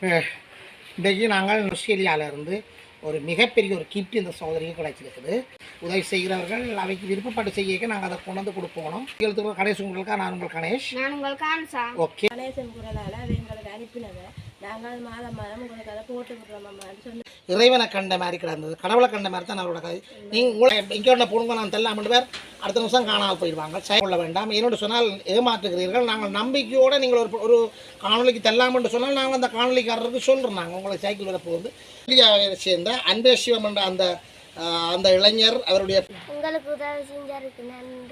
இன்றைக்கு நாங்கள் ஆஸ்திரேலியாவில் இருந்து ஒரு மிகப்பெரிய ஒரு கிஃப்ட் இந்த சோதனைக்கு கிடைச்சிருக்குது. உதவி செய்கிறவர்கள் அவைக்கு விருப்பப்பட்டு செய்ய நாங்கள் அதை கொண்டு வந்து கொடுப்போம். எழுத்துக்கிற கணேஷ் உங்களுக்கா? நான் உங்கள் கணேஷ். நான் ஆன்சா ஓகே கணேசன் குரலால் அது எங்களுக்கு அனுப்பினதை நாங்கள் மாதம் மாதம் உங்களுக்கு அதை போட்டு விடுறோம் அம்மான்னு சொன்னோம் இறைவனை கண்ட மாதிரி கிடந்தது. கடவுளை கண்ட மாதிரி தான் அவரோட கதை. நீங்கள் உங்களை இங்கே ஒன்று போடுங்க நான் தெல்லாம் ரெண்டு பேர். அடுத்த நிமிஷம் காணாமல் போயிடுவாங்க. செய்ய கொள்ள வேண்டாம். என்னோட சொன்னால் ஏமாற்றுகிறீர்கள். நாங்கள் நம்பிக்கையோடு நீங்கள் ஒரு ஒரு காணொலிக்கு தெல்லாமன்னு சொன்னால் நாங்கள் அந்த காணொலிக்காரருக்கு சொல்கிறோம் நாங்கள் உங்களை சைக்கிள் வர போகுது. இந்தியாவை சேர்ந்த அன்பே சிவம் என்ற அந்த அந்த இளைஞர் அவருடைய உங்களுக்கு உதவி செஞ்சதுக்கு நன்றி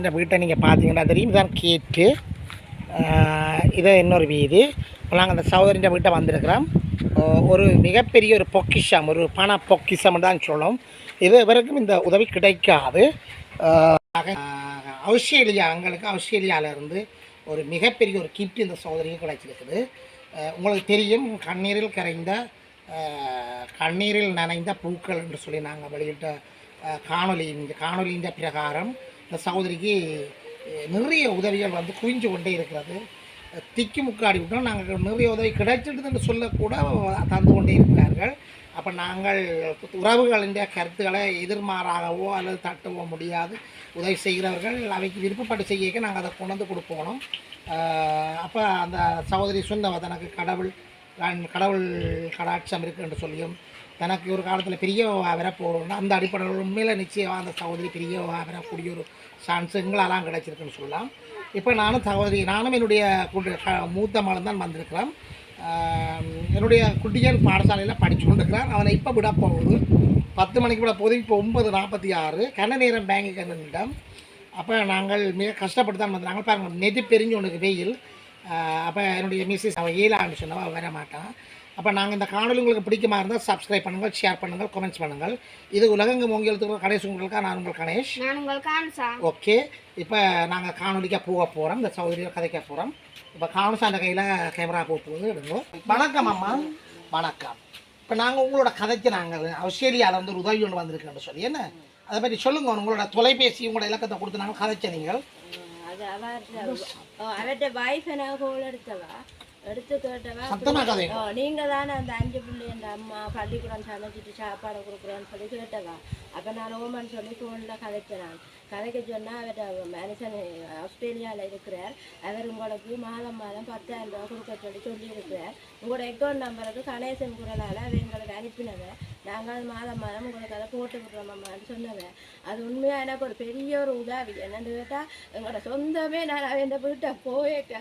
இந்த வீட்டை நீங்கள் பார்த்தீங்கன்னா தெரியும். இதுதான் கேட்டு. இதை இன்னொரு வீதி. நாங்கள் அந்த சகோதரியின் வீட்டை வந்திருக்கிறோம். ஒரு மிகப்பெரிய ஒரு பொக்கிஷம் ஒரு பண பொக்கிஷம் தான் சொல்லும். இது வரைக்கும் இந்த உதவி கிடைக்காது. அவுஸ்திரேலியா எங்களுக்கு அவுஸ்திரேலியாவிலேருந்து ஒரு மிகப்பெரிய ஒரு கிஃப்ட் இந்த சகோதரிக்கு கிடைச்சிருக்குது. உங்களுக்கு தெரியும் கண்ணீரில் கரைந்த கண்ணீரில் நனைந்த பூக்கள் என்று சொல்லி நாங்கள் வெளியிட்ட காணொலி இந்த காணொலியின் பிரகாரம் இந்த சகோதரிக்கு நிறைய உதவிகள் வந்து குவிஞ்சு கொண்டே இருக்கிறது. திக்கி முக்காடி விட்டோம். நாங்கள் நிறைய உதவி கிடைச்சிடுதுன்னு சொல்லக்கூட தந்து கொண்டே இருக்கிறார்கள். அப்போ நாங்கள் உறவுகளின் கருத்துக்களை எதிர்மாறாகவோ அல்லது தட்டவோ முடியாது. உதவி செய்கிறவர்கள் அவைக்கு விருப்பப்பட்டு செய்ய நாங்கள் அதை கொண்டு வந்து கொடுப்போம். அப்போ அந்த சகோதரி சொன்னவ தனக்கு கடவுள் கடவுள் கடாட்சம் இருக்குன்னு சொல்லியும் தனக்கு ஒரு காலத்தில் பெரிய வரப்போகணும் அந்த அடிப்படையில் உண்மையில் நிச்சயமாக அந்த சகோதரி பெரிய வரக்கூடிய ஒரு சான்ஸ் எங்களாலாம் கிடச்சிருக்குன்னு சொல்லலாம். இப்போ நானும் சகோதரி நானும் என்னுடைய குடு- மூத்த மகன் தான் வந்திருக்கிறேன். என்னுடைய குட்டிகள் பாடசாலையில் படித்து கொண்டிருக்கிறான். அவனை இப்போ விட போகுது. பத்து மணிக்கு விட போகுது. இப்போ ஒன்பது நாற்பத்தி ஆறு. கண்ண நேரம் பேங்குக்கு நின்றுட்டோம் அப்போ நாங்கள் மிக கஷ்டப்பட்டு தான் வந்தாங்க பாருங்கள் நெதி பெரிஞ்சு உனக்கு வெயில். அப்போ என்னுடைய மிஸ்ஸஸ் அவன் ஏழான்னு சொன்னவன் அவன் வர மாட்டான். அப்போ நாங்கள் இந்த காணொலி உங்களுக்கு பிடிக்குமா இருந்தால் சப்ஸ்கிரைப் பண்ணுங்கள் ஷேர் பண்ணுங்கள் கமெண்ட்ஸ் பண்ணுங்கள் இது உலகங்கு மூங்கிலத்துக்கு கணேஷ் உங்களுக்கா நான் உங்கள் கணேஷ். நான் ஆன்சா ஓகே இப்போ நாங்கள் காணொலிக்காக போக போகிறோம் இந்த சௌதரியை கதைக்க போகிறோம் இப்போ அந்த கையில் கேமரா போட்டு எடுங்க. வணக்கம் அம்மா. வணக்கம். இப்போ நாங்கள் உங்களோட கதைக்கு நாங்கள் ஆஸ்திரேலியாவில் வந்து ஒரு உதவி ஒன்று வந்திருக்கேன்னு சொல்லி. என்ன? அதை பற்றி சொல்லுங்க. உங்களோட தொலைபேசி உங்களோட இலக்கத்தை கொடுத்து நாங்கள் கதைச்ச நீங்கள். அவர்கிட்ட வைஃப் எனக்கு கோல் எடுத்தவா? எடுத்து கேட்டவா? நீங்க தானே அந்த அஞ்சு பிள்ளை அந்த அம்மா பள்ளிக்கூடம் சமைச்சிட்டு சாப்பாடு கொடுக்குறேன்னு சொல்லி கேட்டவா? அப்ப நான் ஓமன் சொல்லி ஃபோனில் நான் கதைக்க சொன்னா அவர் மனுஷன் ஆஸ்திரேலியாவில் இருக்கிறார். அவர் உங்களுக்கு மாதம் மாதம் பத்தாயிரம் ரூபா கொடுக்க சொல்லி சொல்லியிருக்கிறார். உங்களோட அக்கௌண்ட் நம்பருக்கு கணேசன் குரலால் அதை எங்களுக்கு அனுப்பினதை நாங்கள் அது மாதம் மாதம் உங்களுக்கு அதை போட்டு விட்றோம்மான்னு சொன்னவன் அது உண்மையாக எனக்கு ஒரு பெரிய ஒரு உதவி. என்னென்னு கேட்டால் எங்களோட சொந்தமே நான் அவன் வீட்டை போயிருக்க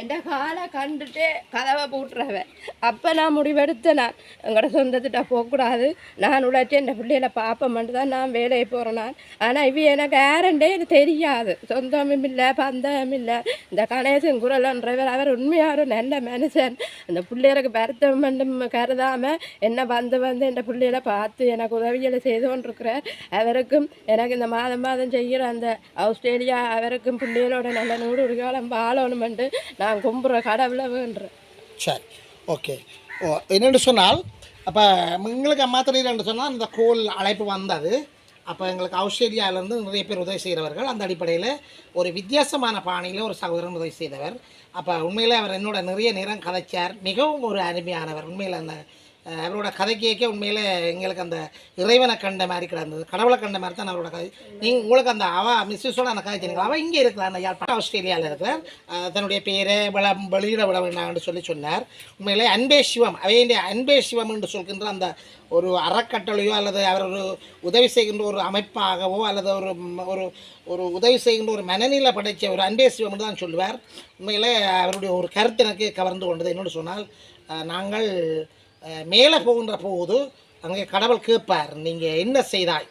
என் காலை கண்டுட்டே கதவை போட்டுறவன் அப்போ நான் முடிவெடுத்தேன் நான். எங்களோட சொந்தத்திட்ட போகக்கூடாது. நான் உழைச்சி என் பிள்ளைகளை பார்ப்போம்ட்டு தான் நான் வேலையை போகிறேன் நான். ஆனால் இவ எனக்கு யாருண்டே எனக்கு தெரியாது. சொந்தமும் இல்லை பந்தமும் இல்லை. இந்த கணேசன் குரலன்றவர் அவர் உண்மையாக ஒரு நல்ல மனுஷன். அந்த பிள்ளைகளுக்கு வருத்தம் மட்டும் கருதாமல் என்ன வந்து வந்து என் பிள்ளைகளை பார்த்து எனக்கு உதவிகளை செய்து கொண்டிருக்கிறார் அவருக்கும் எனக்கு இந்த மாதம் மாதம் செய்கிற அந்த ஆஸ்திரேலியா அவருக்கும் பிள்ளைகளோட நல்ல நூறு ஒரு காலம் வாழணுமெண்டு நான் கும்புற கடவுளை வேண்டுறேன் சரி ஓகே. ஓ என்னென்னு சொன்னால் அப்போ எங்களுக்கு அம்மா தெரியலன்னு சொன்னால் அந்த கோல் அழைப்பு வந்தது. அப்போ எங்களுக்கு ஆஸ்திரேலியாவிலேருந்து நிறைய பேர் உதவி செய்கிறவர்கள் அந்த அடிப்படையில் ஒரு வித்தியாசமான பாணியில் ஒரு சகோதரன் உதவி செய்தவர். அப்போ உண்மையில் அவர் என்னோட நிறைய நேரம் கதைச்சார். மிகவும் ஒரு அருமையானவர். உண்மையில் அந்த அவரோட கதை கேட்க உண்மையில் எங்களுக்கு அந்த இறைவனை கண்ட மாதிரி கிடந்தது. கடவுளை கண்ட மாதிரி தான் அவரோட கதை. நீங்கள் உங்களுக்கு அந்த அவ மிஸ்ஸஸோட அந்த கதை தெரியுங்களா? அவள் இங்கே இருக்கிறார் அந்த யாழ்ப்பாணம். ஆஸ்திரேலியாவில் இருக்கிறார். தன்னுடைய பேரை விள வெளியிட விட வேண்டாம்னு சொல்லி சொன்னார். உண்மையில் அன்பே சிவம் அவையுடைய அன்பே சிவம் என்று சொல்கின்ற அந்த ஒரு அறக்கட்டளையோ அல்லது அவர் ஒரு உதவி செய்கின்ற ஒரு அமைப்பாகவோ அல்லது ஒரு ஒரு ஒரு உதவி செய்கின்ற ஒரு மனநிலை படைத்த ஒரு அன்பே சிவம் தான் சொல்லுவார். உண்மையில் அவருடைய ஒரு கருத்து எனக்கு கவர்ந்து கொண்டது. என்னோடு சொன்னால் நாங்கள் மேலே போகின்ற போது அங்கே கடவுள் கேட்பார் நீங்கள் என்ன செய்தாய்?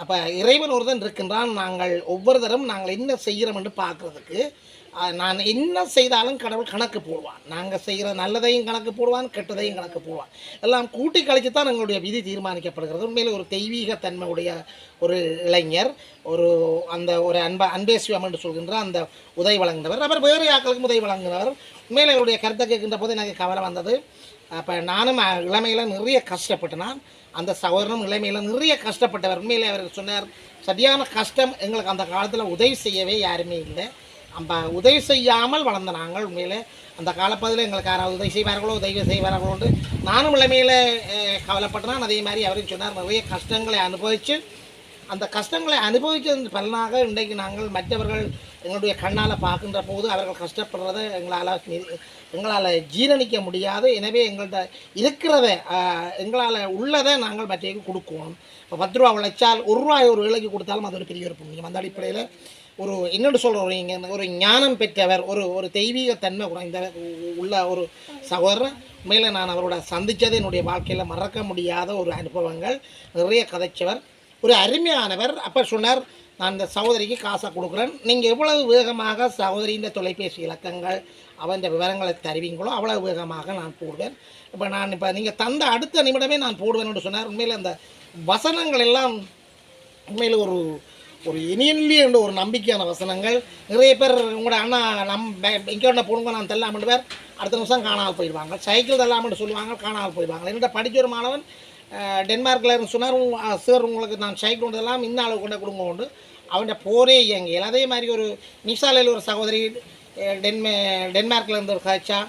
அப்போ இறைவன் ஒருதன் இருக்கின்றான் நாங்கள் ஒவ்வொரு தரம் நாங்கள் என்ன செய்கிறோம்? என்று பார்க்குறதுக்கு நான் என்ன செய்தாலும் கடவுள் கணக்கு போடுவான். நாங்கள் செய்கிற நல்லதையும் கணக்கு போடுவான் கெட்டதையும் கணக்கு போடுவான். எல்லாம் கூட்டி கழிச்சு தான் எங்களுடைய விதி தீர்மானிக்கப்படுகிறது. உண்மையில் ஒரு தெய்வீக தன்மையுடைய ஒரு இளைஞர் ஒரு அந்த ஒரு அன்ப அன்பேசிவம் என்று சொல்கின்ற அந்த உதவி வழங்கினவர். அவர் வேறு ஆக்களுக்கும் உதவி வழங்கினவர். மேலே அவருடைய கருத்தை கேட்கின்ற போது எனக்கு கவலை வந்தது. அப்போ நானும் இளமையில் நிறைய கஷ்டப்பட்டேன் நான் அந்த சகோதரனும் இளமையில் நிறைய கஷ்டப்பட்டவர். உண்மையில் அவர் சொன்னார் சரியான கஷ்டம் எங்களுக்கு அந்த காலத்தில் உதவி செய்யவே யாருமே இல்லை. நம்ம உதவி செய்யாமல் வளர்ந்த நாங்கள் உண்மையில் அந்த காலப்பகுதியில் எங்களுக்கு யாராவது உதவி செய்வார்களோ உதவி செய்வார்களோன்னு நானும் இளமையில் கவலைப்பட்டேன் அதே மாதிரி அவரும் சொன்னார் நிறைய கஷ்டங்களை அனுபவித்து அந்த கஷ்டங்களை அனுபவித்ததன் பலனாக இன்றைக்கு நாங்கள் மற்றவர்கள் எங்களுடைய கண்ணால் பார்க்கின்ற போது அவர்கள் கஷ்டப்படுறதை எங்களால் எங்களால் ஜீரணிக்க முடியாது. எனவே எங்கள்கிட்ட இருக்கிறத எங்களால் உள்ளதை நாங்கள் மற்றவங்க கொடுக்கணும் இப்போ பத்து ரூபா உழைச்சால் ஒரு ரூபாய் ஒரு விலைக்கு கொடுத்தாலும் அது ஒரு பெரிய ஒரு புண்ணியம். அந்த அடிப்படையில் ஒரு என்னென்னு சொல்கிற ஒரு ஒரு ஞானம் பெற்றவர் ஒரு ஒரு தெய்வீக தன்மை குறைந்த உள்ள ஒரு சகோதரர். மேலே நான் அவரோட சந்தித்தது என்னுடைய வாழ்க்கையில் மறக்க முடியாத ஒரு அனுபவங்கள். நிறைய கதைச்சவர். ஒரு அருமையானவர். அப்போ சொன்னார் நான் இந்த சகோதரிக்கு காசை கொடுக்குறேன். நீங்கள் எவ்வளவு வேகமாக சகோதரியின் தொலைபேசி இலக்கங்கள் அவன் விவரங்களை தருவீங்களோ அவ்வளவு வேகமாக நான் போடுவேன். இப்போ நான் இப்போ நீங்கள் தந்த அடுத்த நிமிடமே நான் போடுவேன் என்று சொன்னார். உண்மையில் அந்த வசனங்கள் எல்லாம் உண்மையில் ஒரு ஒரு இனியன்லேயே என்ற ஒரு நம்பிக்கையான வசனங்கள். நிறைய பேர் உங்களோட அண்ணா நம் இங்கே ஒன்று போடுங்க நான் தெல்லாமல் அடுத்த நிமிஷம் காணாமல் போயிடுவாங்க. சைக்கிள் தெல்லாமல் சொல்லுவாங்க காணாமல் போயிடுவாங்க. என்னோட படிச்ச ஒரு மாணவன் டென்மார்க்கில் இருந்து சொன்னார் சார் உங்களுக்கு நான் சைக்கிள் கொண்டதெல்லாம் இன்னும் அளவு கொண்டு கொடுங்க உண்டு. அவன்கிட்ட போரே இயங்கியல் அதே மாதிரி ஒரு நிசாலையில் ஒரு சகோதரி டென்மே டென்மார்க்கில் இருந்து ஒரு காய்ச்சா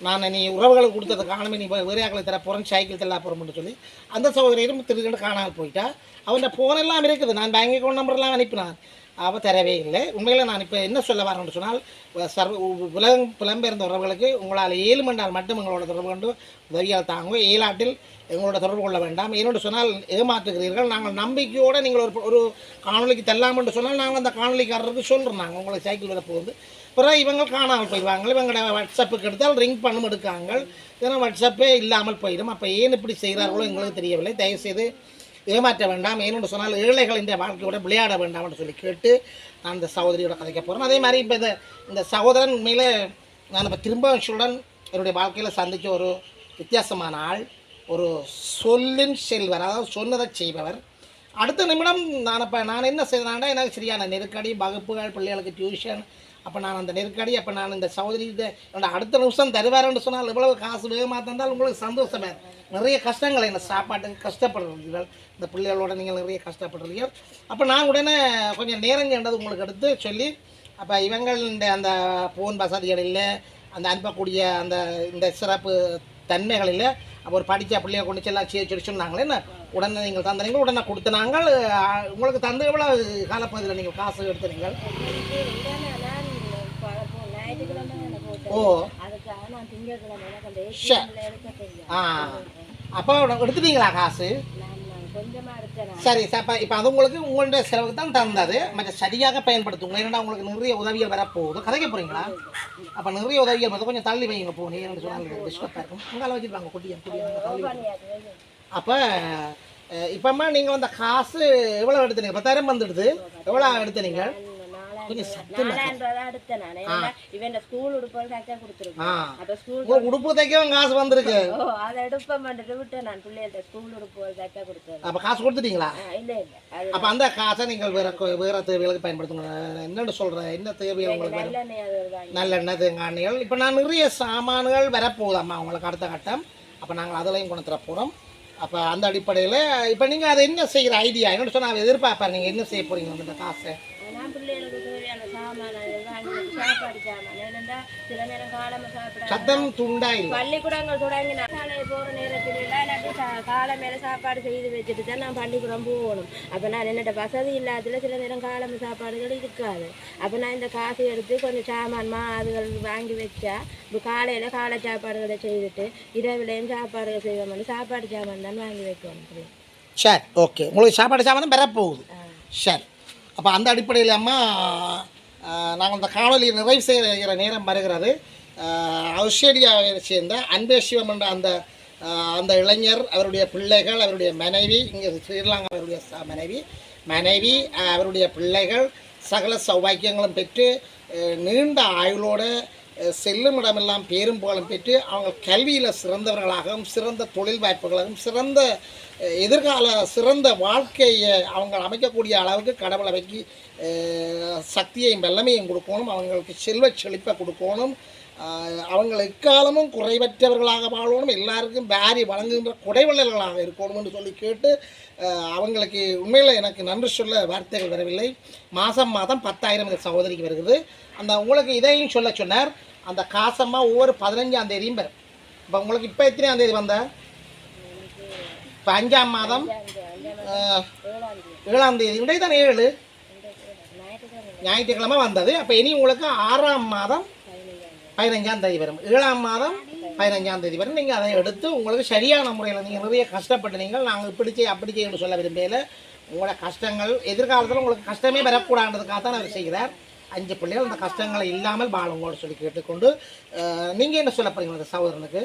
நான் நீ உறவுகளுக்கு கொடுத்தது காணுமே நீ வேறையாக்களை தர போகிறேன் சைக்கிள் தெல்லா போகிறோம்னு சொல்லி அந்த சகோதரியும் திடீர்னு காணாமல் போயிட்டா. அவன் ஃபோன் இருக்குது. நான் பேங்க் அக்கௌண்ட் நம்பர்லாம் அனுப்பினான். அவள் தரவே இல்லை. உண்மையில் நான் இப்போ என்ன சொல்ல வரேன்னு சொன்னால் சர்வ உலகம் புலம்பெயர்ந்த உறவுகளுக்கு உங்களால் ஏழு மணி நேரம் மட்டும் உங்களோட தொடர்பு கொண்டு உதவியால் தாங்க ஏழாட்டில் எங்களோட தொடர்பு கொள்ள வேண்டாம். ஏனென்று சொன்னால் ஏமாற்றுகிறீர்கள். நாங்கள் நம்பிக்கையோடு நீங்கள் ஒரு ஒரு காணொலிக்கு தள்ளாமல் சொன்னால் நாங்கள் அந்த காணொலிக்காரருக்கு சொல்கிறோம் நாங்கள் உங்களுக்கு சைக்கிள் வர போகுது. பிறகு இவங்க காணாமல் போயிடுவாங்க. இவங்களோட வாட்ஸ்அப்புக்கு எடுத்தால் ரிங் பண்ணும் எடுக்காங்க. ஏன்னா வாட்ஸ்அப்பே இல்லாமல் போயிடும். அப்போ ஏன் இப்படி செய்கிறார்களோ எங்களுக்கு தெரியவில்லை. தயவுசெய்து ஏமாற்ற வேண்டாம். ஏன்னு சொன்னால் ஏழைகள் இந்த வாழ்க்கையோட விளையாட வேண்டாம்னு சொல்லி கேட்டு நான் இந்த சகோதரியோட கதைக்க போகிறேன் அதே மாதிரி இப்போ இந்த இந்த சகோதரன் உண்மையில் நான் இப்போ திரும்ப சொல்லுடன் என்னுடைய வாழ்க்கையில் சந்தித்த ஒரு வித்தியாசமான ஆள். ஒரு சொல்லின் செல்வர் அதாவது சொன்னதை செய்பவர். அடுத்த நிமிடம் நான் இப்போ நான் என்ன செய்தேன்னா எனக்கு சரியான நெருக்கடி வகுப்புகள் பிள்ளைகளுக்கு டியூஷன் அப்போ நான் அந்த நெருக்கடி அப்போ நான் இந்த சகோதரி இதை என்னோட அடுத்த நிமிஷம் தருவாருன்னு சொன்னால் இவ்வளவு காசு வேகமாக தந்தால் உங்களுக்கு சந்தோஷமே. நிறைய கஷ்டங்கள் என்ன சாப்பாட்டுக்கு கஷ்டப்படுறீர்கள். இந்த பிள்ளைகளோட நீங்கள் நிறைய கஷ்டப்படுறீர்கள். அப்போ நான் உடனே கொஞ்சம் நேரம் கண்டது உங்களுக்கு எடுத்து சொல்லி அப்போ இவங்களுடைய அந்த ஃபோன் வசதிகள் இல்லை அந்த அனுப்பக்கூடிய அந்த இந்த சிறப்பு தன்மைகளில் அப்போ ஒரு படித்த பிள்ளைய கொண்டு செல்லாம் செய்ய சொல்லி சொன்னாங்களே என்ன? உடனே நீங்கள் தந்தனீங்க உடனே கொடுத்த நாங்கள் உங்களுக்கு தந்து எவ்வளோ காலப்பகுதியில் நீங்கள் காசு எடுத்துனீங்க ஓ. ஆ. அப்போ எடுத்துட்டீங்களா காசு? சரி சார் இப்போ இப்போ அது உங்களுக்கு உங்களுடைய செலவுக்கு தான் தந்தது மற்ற சரியாக பயன்படுத்துங்க. ஏன்னா உங்களுக்கு நிறைய உதவிகள் வரப்போகுது. கதைக்க போகிறீங்களா அப்போ நிறைய உதவிகள் வந்து கொஞ்சம் தள்ளி வைங்க போகணும் ஏன்னு சொன்னாங்க டிஸ்டர்ப் இருக்கும் உங்களால் வச்சுருப்பாங்க குட்டியை குட்டியை தள்ளி வைங்க. பண்ணியாச்சு, வைங்க. அப்போ இப்போம்மா நீங்கள் அந்த காசு எவ்வளோ எடுத்தீங்க? பத்தாயிரம் வந்துடுது. எவ்வளோ எடுத்தீங்க நாலாயிரம் ரூபா தான் எடுத்தேன் நான் ஏன்னா இவன் ஸ்கூல் உடுப்போல் தைக்க கொடுத்துருக்கேன் அப்ப ஸ்கூல் உங்களுக்கு உடுப்பு தைக்கவும் காசு வந்திருக்கு. ஓ அதை எடுப்ப பண்ணிட்டு விட்டேன் நான் பிள்ளைகிட்ட ஸ்கூல் உடுப்போல் தைக்க கொடுத்தேன். அப்போ காசு கொடுத்துட்டீங்களா? இல்ல அப்போ அந்த காசை நீங்கள் வேற வேற தேவைகளுக்கு பயன்படுத்துங்க என்னென்னு சொல்கிறேன் என்ன தேவைகள் உங்களுக்கு? நல்லெண்ணெய் தேங்காய் எண்ணெய்கள் இப்போ நான் நிறைய சாமான்கள் வரப்போகுதாம்மா உங்களுக்கு அடுத்த கட்டம். அப்போ நாங்கள் அதிலையும் கொண்டு தர போகிறோம் அப்போ அந்த அடிப்படையில் இப்போ நீங்கள் அதை என்ன செய்கிற ஐடியா என்னோட சொன்னால் எதிர்பார்ப்பேன் நீங்கள் என்ன செய்ய போகிறீங்க அந்த காசை? வாங்கி வச்சு சாப்பாடு சாமான் ஏனென்றா சில நேரம் காலமா சாப்பிட சத்தம் துண்டா இல்லை பள்ளிக்கூடங்கள் தொடங்கி காலை போகிற நேரத்தில் எல்லாம் காலை மேலே சாப்பாடு செய்து வச்சுட்டு தான் நான் பள்ளிக்கூடம் போகணும். அப்போ நான் என்னட்ட வசதி இல்லாததுல சில நேரம் காலம் சாப்பாடுகள் இருக்காது. அப்போ நான் இந்த காசு எடுத்து கொஞ்சம் சாமான் மா அதுகள் வாங்கி வச்சா இப்போ காலையில் காலை சாப்பாடுகளை செய்துட்டு இரவுலையும் சாப்பாடுகள் செய்வோம் சாப்பாடு சாமான் தான் வாங்கி வைக்கணும் சரி ஓகே உங்களுக்கு சாப்பாடு சாமான் வரப்போகுது. சரி. அப்போ அந்த அடிப்படையில் அம்மா நாங்கள் இந்த காணொலியை நிறைவு செய்கிற நேரம் வருகிறது. ஆஸ்திரேலியாவை சேர்ந்த அன்பே சிவம் என்ற அந்த அந்த இளைஞர் அவருடைய பிள்ளைகள் அவருடைய மனைவி இங்கே ஸ்ரீலங்கா அவருடைய மனைவி மனைவி அவருடைய பிள்ளைகள் சகல சௌபாக்கியங்களும் பெற்று நீண்ட ஆயுளோடு செல்லும் இடமெல்லாம் பேரும் புகழும் பெற்று அவங்க கல்வியில் சிறந்தவர்களாகவும் சிறந்த தொழில் வாய்ப்புகளாகவும் சிறந்த எதிர்கால சிறந்த வாழ்க்கையை அவங்க அமைக்கக்கூடிய அளவுக்கு கடவுளை வைக்கி சக்தியையும் வல்லமையும் கொடுக்கணும். அவங்களுக்கு செல்வ செழிப்பை கொடுக்கணும். அவங்க எக்காலமும் குறைவற்றவர்களாக வாழணும் எல்லாருக்கும் பாரி வழங்குகின்ற குடைவள்ளல்களாக இருக்கணும் என்று சொல்லி கேட்டு அவங்களுக்கு உண்மையில் எனக்கு நன்றி சொல்ல வார்த்தைகள் வரவில்லை. மாதம் மாதம் பத்தாயிரம் இந்த சகோதரிக்கு வருகிறது. அந்த உங்களுக்கு இதையும் சொல்ல சொன்னார். அந்த காசம்மா ஒவ்வொரு பதினஞ்சாம் தேதியும் வரும். இப்போ உங்களுக்கு இப்போ எத்தனையாம் தேதி வந்த? இப்போ அஞ்சாம் மாதம் ஏழாம் தேதி. இன்றைக்கு தான் ஏழு ஞாயிற்றுக்கிழமை வந்தது. அப்போ இனி உங்களுக்கு ஆறாம் மாதம் பதினஞ்சாம் தேதி வரும். ஏழாம் மாதம் பதினஞ்சாம் தேதி வரும். நீங்கள் அதை எடுத்து உங்களுக்கு சரியான முறையில் நீங்கள் நிறைய கஷ்டப்பட்டு நீங்கள் நாங்கள் இப்படி செய்ய அப்படி செய்யணும்னு சொல்ல விரும்பல. உங்களோட கஷ்டங்கள் எதிர்காலத்தில் உங்களுக்கு கஷ்டமே வரக்கூடாதுன்றதுக்காக தான் அவர் செய்கிறார். அஞ்சு பிள்ளைகள் அந்த கஷ்டங்களை இல்லாமல் வாழுங்கோடு சொல்லி கேட்டுக்கொண்டு நீங்கள் என்ன சொல்ல போறீங்க அந்த சகோதரனுக்கு?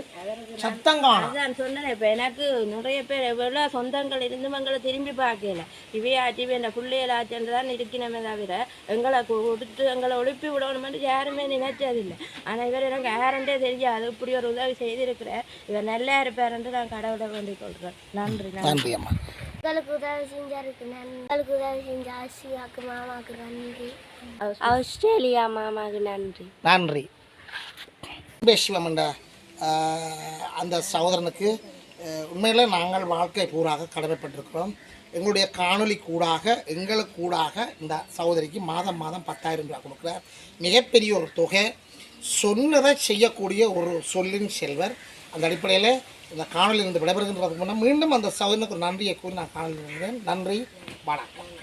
சத்தம் காணும். அதான் சொன்னேன் இப்போ எனக்கு நிறைய பேர் எவ்வளோ சொந்தங்கள் இருந்தவங்களை திரும்பி பார்க்கல. இவையாச்சு இந்த பிள்ளைகளாச்சுன்னு தான் இருக்கணுமே தவிர எங்களை கொடுத்து எங்களை ஒழுப்பி விடணுமென்று யாருமே நினைச்சதில்லை. ஆனால் இவர் எனக்கு யாருன்றே தெரியாது இப்படி ஒரு உதவி செய்திருக்கிறார். இவர் நல்லா இருப்பாருன்ட்டு நான் கடவுளை வேண்டிக் கொள்கிறேன். நன்றி நன்றி. நன்றி அம்மா. உங்களுக்கு உதவி செஞ்சாருக்கு நன்றி உங்களுக்கு உதவி செஞ்ச ஆசியாக்கு மாமாக்கு நன்றி. ஆஸ்திரேலியா மாமாக்கு நன்றி. நன்றி. சிவமண்டா அந்த சகோதரனுக்கு உண்மையில் நாங்கள் வாழ்க்கை பூராக கடமைப்பட்டிருக்கிறோம். எங்களுடைய காணொளி கூடாக எங்களுக்கு கூடாக இந்த சகோதரிக்கு மாதம் மாதம் பத்தாயிரம் ரூபாய் கொடுக்குறார். மிகப்பெரிய ஒரு தொகை. சொன்னதை செய்யக்கூடிய ஒரு சொல்லின் செல்வர். அந்த அடிப்படையில் இந்த காணொலியிலிருந்து விடைபெறுகின்றதுக்கு முன்னே மீண்டும் அந்த சகோதரனுக்கு ஒரு நன்றியை கூறி நான் காணொலி நன்றி. வணக்கம்.